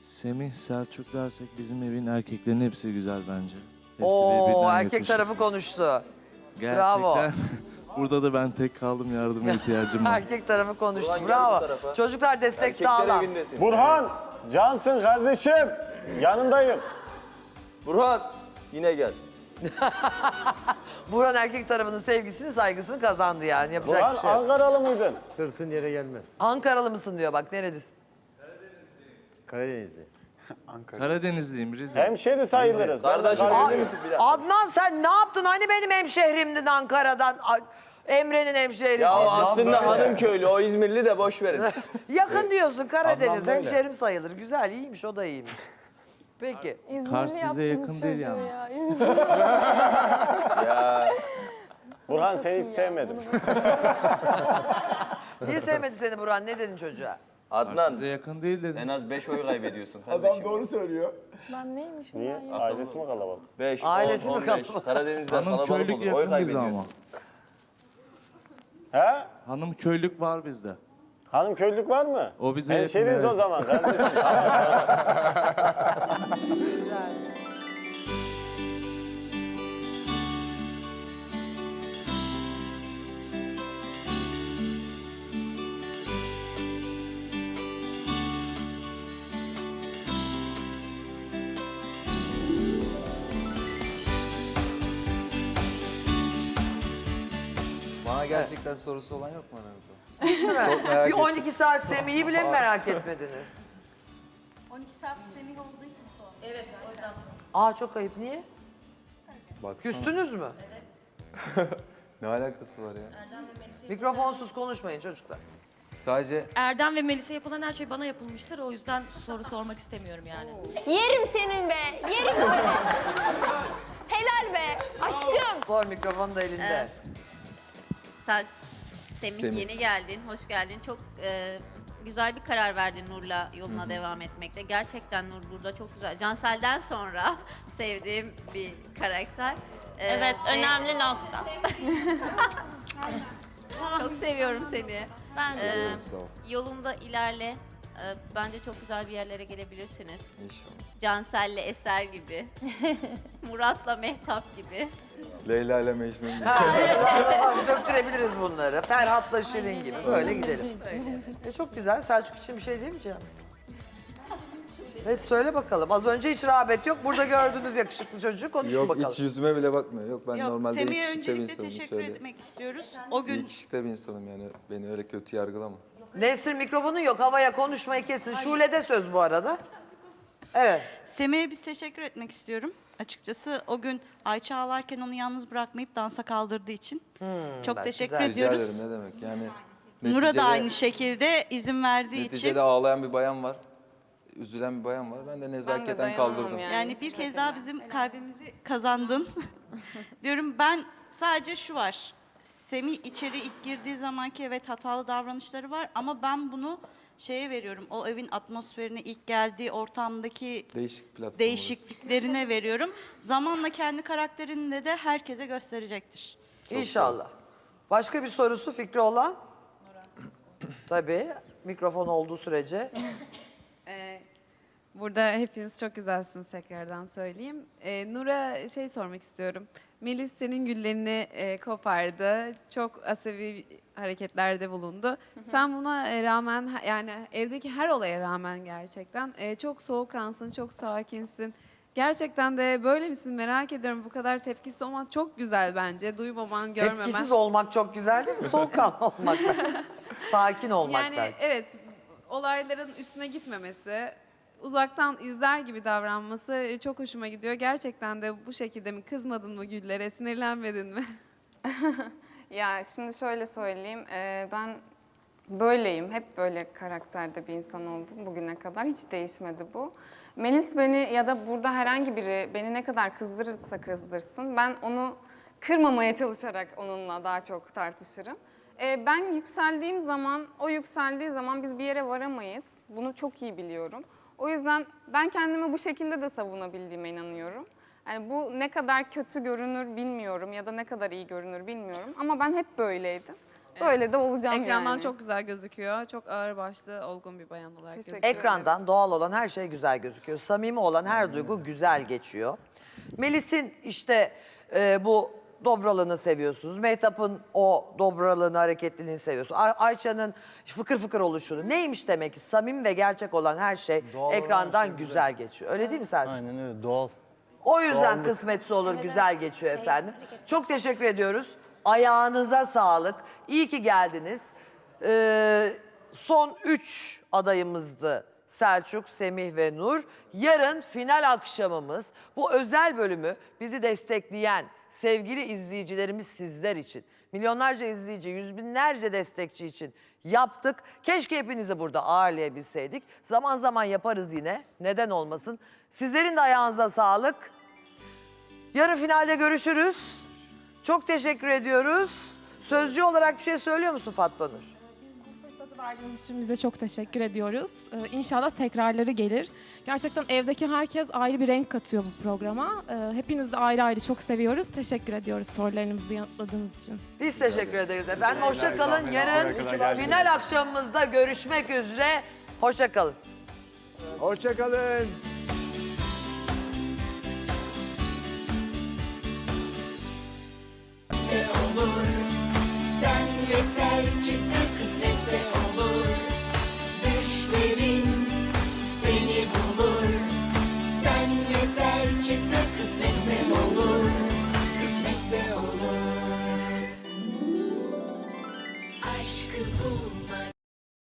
Semih, Selçuk dersek bizim evin erkeklerinin hepsi güzel bence. Hepsi Oo birbirinden erkek yakışıklı. tarafı konuştu. Gerçekten. bravo. Burada da ben tek kaldım yardıma ihtiyacım var. Erkek tarafı konuştu. Gel bu Bravo. tarafa. Çocuklar destek sağlam. evindesin. Burhan, cansın kardeşim. Yanındayım. Burhan yine gel. Burhan erkek tarafının sevgisini saygısını kazandı yani yapacak Burhan bir şey yok. Ankaralı mıydın? Sırtın yere gelmez. Ankaralı mısın diyor bak nerelisin? Karadenizli. Karadenizliyim, Rize. Hemşeri sayılırız. Kardeşim evli misin? Bir dakika. Adnan sen ne yaptın? Hani benim hemşehrimdin Ankara'dan. A- Emre'nin hemşehrisi. Ya o aslında hanım köylü, o İzmirli de boş verin. Yakın diyorsun Karadeniz. Böyle. Hemşehrim sayılır. Güzel iyiymiş o da iyiymiş. Peki. Kars bize yakın değil yalnız. ya Burhan seni hiç sevmedim. Niye sevmedi seni Burhan? Ne dedin çocuğa? Adnan bize yakın değil dedim. en az 5 oy kaybediyorsun kardeşim. söylüyor. Ben neymişim Niye? ya? Ailesi mi kalabalık? 5, Ailesi 10, mi 15. kalabalık? Karadeniz'de Hanım kalabalık köylük olur. Oy yakın bize kaybediyorsun. ama. He? Hanım köylük var bizde. Hanım köylülük var mı? O bize yakın, Hemşeriyiz evet. o zaman kardeşim. gerçekten sorusu olan yok mu aranızda? Çok merak Bir ettim. 12 saat Semih'i bile mi merak etmediniz? 12 saat Semih olduğu için sor. Evet o yüzden. Aa çok ayıp. Niye? Baksana. Küstünüz mü? Ne alakası var ya? Mikrofonsuz konuşmayın çocuklar. Sadece Erdem ve Melisa yapılan her şey bana yapılmıştır. O yüzden soru sormak istemiyorum yani. Yerim senin be. Yerim seni. Helal be. Aşkım. Sor mikrofon da elinde. Sen Semih, Semih. yeni geldin, hoş geldin. Çok e, güzel bir karar verdin Nur'la yoluna devam etmekte. Gerçekten Nur burada çok güzel. Cansel'den sonra sevdiğim bir karakter. E, Evet ve önemli nokta. Çok seviyorum seni. Ben de. E, sağ ol. yolunda ilerle. E, bence çok güzel bir yerlere gelebilirsiniz. İnşallah. Cansel'le Eser gibi. Murat'la Mehtap gibi. Leyla ile Mecnun gibi. Döktürebiliriz bunları. Ferhat'la Şirin gibi. Böyle gidelim. E, çok güzel. Selçuk için bir şey diyemeyeceğim. Evet söyle bakalım. Az önce hiç rağbet yok. Burada gördüğünüz yakışıklı çocuğu konuşun Yok bakalım. hiç yüzüme bile bakmıyor. Yok ben Yok, normalde iyi Semih'e kişilikte bir öncelikle insanım. teşekkür Şöyle. etmek istiyoruz. O gün kişilikte bir insanım yani. Beni öyle kötü yargılama. Nesrin mikrofonun yok. Havaya konuşmayı kesin. Şule'de söz bu arada. Evet. Semih'e biz teşekkür etmek istiyorum. Açıkçası o gün Ayça ağlarken onu yalnız bırakmayıp dansa kaldırdığı için. Çok bak, teşekkür güzel. Rica ediyoruz. ederim ne demek yani. Nur'a da neticede- aynı şekilde izin verdiği Neticede için. ağlayan bir bayan var. Üzülen bir bayan var. Ben de nezaketen kaldırdım. Yani bir kez daha bizim kalbimizi kazandın. Diyorum ben sadece şu var. Semih içeri ilk girdiği zamanki evet hatalı davranışları var ama ben bunu şeye veriyorum. O evin atmosferine ilk geldiği ortamdaki Değişik platform değişikliklerine veriyorum. Zamanla kendi karakterini de herkese gösterecektir. İnşallah. Başka bir sorusu fikri olan? Tabii. Mikrofon olduğu sürece. Burada hepiniz çok güzelsiniz tekrardan söyleyeyim. Ee, Nur'a şey sormak istiyorum. Melis senin güllerini e, kopardı. Çok asabi hareketlerde bulundu. Sen buna e, rağmen yani evdeki her olaya rağmen gerçekten e, çok soğukkansın, çok sakinsin. Gerçekten de böyle misin merak ediyorum. Bu kadar tepkisiz olmak çok güzel bence. Duymaman, görmemen. Tepkisiz olmak çok güzel değil mi? Soğukkanlı olmak. Sakin olmak Yani belki. evet olayların üstüne gitmemesi, uzaktan izler gibi davranması e, çok hoşuma gidiyor. Gerçekten de bu şekilde mi kızmadın mı Güllere, sinirlenmedin mi? Ya şimdi şöyle söyleyeyim, eee, ben böyleyim, hep böyle karakterde bir insan oldum bugüne kadar, hiç değişmedi bu. Melis beni ya da burada herhangi biri beni ne kadar kızdırırsa kızdırsın, ben onu kırmamaya çalışarak onunla daha çok tartışırım. Eee, ben yükseldiğim zaman, o yükseldiği zaman biz bir yere varamayız. Bunu çok iyi biliyorum. O yüzden ben kendimi bu şekilde de savunabildiğime inanıyorum. Yani bu ne kadar kötü görünür bilmiyorum ya da ne kadar iyi görünür bilmiyorum ama ben hep böyleydim. Böyle de olacağım Ekrandan yani. çok güzel gözüküyor. Çok ağır başlı, olgun bir bayan olarak Teşekkür gözüküyor. Ekrandan doğal olan her şey güzel gözüküyor. Samimi olan her duygu güzel geçiyor. Melis'in işte e, bu dobralığını seviyorsunuz. Mehtap'ın o dobralığını, hareketliliğini seviyorsunuz. Ay- Ayça'nın fıkır fıkır oluşunu. Neymiş demek ki? Samimi ve gerçek olan her şey ekrandan güzel geçiyor. Öyle değil mi Selçuk? Aynen öyle doğal. O yüzden kısmetse olur güzel geçiyor efendim. Çok teşekkür ediyoruz. Ayağınıza sağlık. İyi ki geldiniz. Ee, son üç adayımızdı. Selçuk, Semih ve Nur. Yarın final akşamımız. Bu özel bölümü bizi destekleyen sevgili izleyicilerimiz sizler için. Milyonlarca izleyici, yüz binlerce destekçi için yaptık. Keşke hepinizi burada ağırlayabilseydik. Zaman zaman yaparız yine. Neden olmasın? Sizlerin de ayağınıza sağlık. Yarın finalde görüşürüz. Çok teşekkür ediyoruz. Sözcü olarak bir şey söylüyor musun Fatma Nur? Verdiğiniz için bize çok teşekkür ediyoruz. Ee, inşallah tekrarları gelir. Gerçekten evdeki herkes ayrı bir renk katıyor bu programa. Ee, hepinizi de ayrı ayrı çok seviyoruz. Teşekkür ediyoruz sorularınızı yanıtladığınız için. Biz teşekkür ederiz efendim. Hoşça kalın. Yarın final akşamımızda görüşmek üzere. Hoşça kalın. Hoşçakalın. Sen